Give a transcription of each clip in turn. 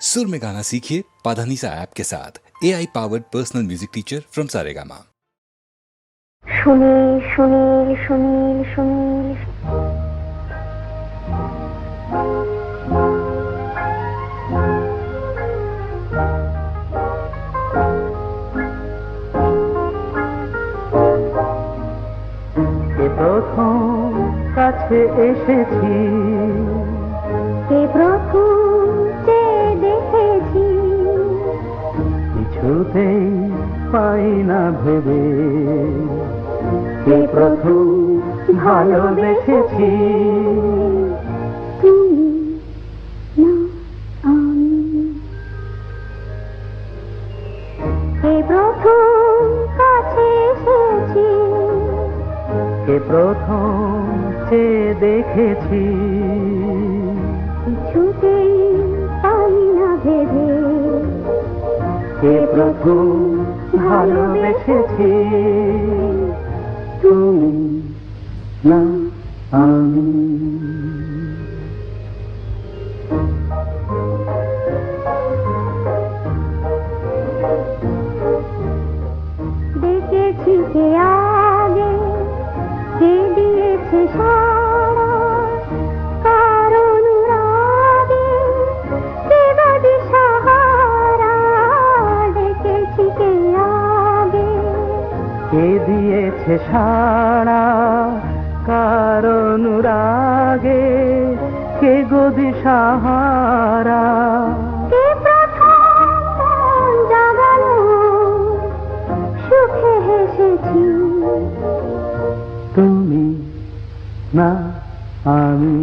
सुर में गाना सीखिए पाधानीसा ऐप के साथ A I powered personal music teacher from Saregama Sunil Sunil Sunil Sunil কে প্রথম কাছে এসেছি কে প্রথম কিছুতেই পাই না ভেবে। কে প্রথম ভালোবেসেছি প্রথম কাছে কে প্রথম যে দেখেছি। কিছুতেই কে প্রথম ভালোবেসেছি তুমি না আমি। দেখেছি কে কে দিয়েছে সাড়া? কারণ রাগে কে গদি সাহারা তুমি না আমি।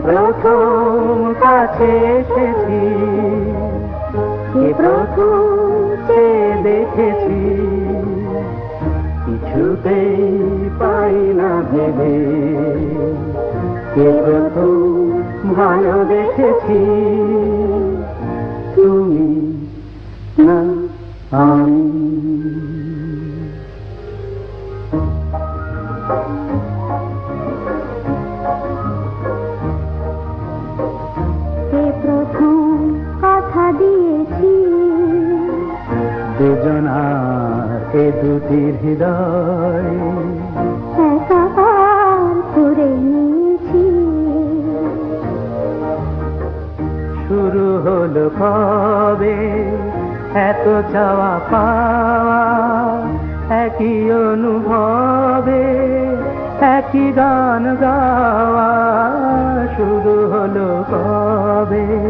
প্রথম কাছে এসেছি? দেখেছি। কিছুতেই পাই না ভেবে। কে প্রথম ভালোবেসেছি তুমি দুজনার এ দুটি হৃদয়। করে নিয়েছি। শুরু হলো কবে? এত চাওয়া পাওয়া একই অনুভবে একই গান গাওয়া শুরু হলো কবে?